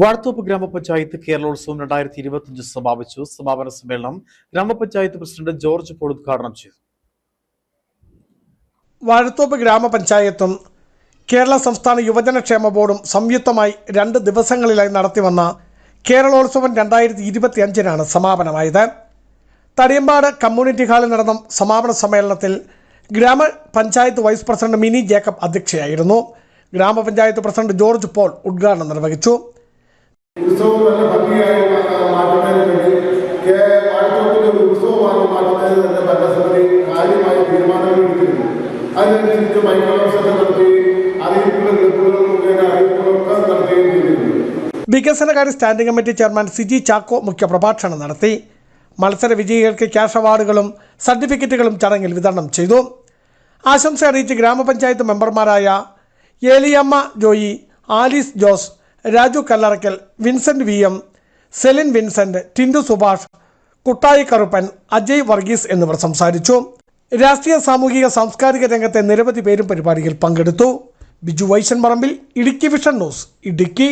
വാഴത്തോപ്പ് ഗ്രാമപഞ്ചായത്ത് കേരളോത്സവം രണ്ടായിരത്തി ഇരുപത്തിയഞ്ച് സമാപിച്ചു. സമാപന സമ്മേളനം ഗ്രാമപഞ്ചായത്ത് പ്രസിഡന്റ് ജോർജ് പോൾ ഉദ്ഘാടനം ചെയ്തു. വാഴത്തോപ്പ് ഗ്രാമപഞ്ചായത്തും കേരള സംസ്ഥാന യുവജനക്ഷേമ ബോർഡും സംയുക്തമായി രണ്ട് ദിവസങ്ങളിലായി നടത്തിവന്ന കേരളോത്സവം രണ്ടായിരത്തി ഇരുപത്തി അഞ്ചിനാണ് സമാപനമായത്. തടിയമ്പാട് കമ്മ്യൂണിറ്റി ഹാളിൽ നടന്ന സമാപന സമ്മേളനത്തിൽ ഗ്രാമപഞ്ചായത്ത് വൈസ് പ്രസിഡന്റ് മിനി ജേക്കബ് അധ്യക്ഷയായിരുന്നു. ഗ്രാമപഞ്ചായത്ത് പ്രസിഡന്റ് ജോർജ് പോൾ ഉദ്ഘാടനം നിർവഹിച്ചു. ഉത്സവം നല്ല ഭംഗിയായി മാറ്റുന്നതിന് വേണ്ടി കേ വാഴത്തോപ്പിന്റെ ഒരു ഉത്സവമായി മാറ്റുന്നതിന് തന്നെ ഭരണസമിതി കാര്യമായ തീരുമാനങ്ങൾ എടുത്തിരുന്നു. അതിനനുസരിച്ച് മൈക്രോസൊക്കെ നടത്തി അറിയിപ്പുകൾ ക്ലിപ്പുകൾ മുഖേന അറിയിപ്പുകളൊക്കെ നടത്തുകയും വികസനകാര്യ standing committee chairman Siji Chacko മുഖ്യപ്രഭാഷണം നടത്തി. മത്സര വിജയികൾക്ക് ക്യാഷ് അവാർഡുകളും സർട്ടിഫിക്കറ്റുകളും ചടങ്ങിൽ വിതരണം ചെയ്തു. ആശംസ അറിയിച്ച് ഗ്രാമപഞ്ചായത്ത് മെമ്പർമാരായ Eliyamma Joy Alice Jose Raju Kallarakkal Vincent V M Celine Vincent Tindu Subhash Kuttayi Karuppan Ajay Varghese എന്നിവർ സംസാരിച്ചു. രാഷ്ട്രീയ സാമൂഹിക സാംസ്കാരിക രംഗത്തെ നിരവധി പേരും പരിപാടിയിൽ പങ്കെടുത്തു. Biju Vaishan Parambil Idukki vision news Idukki.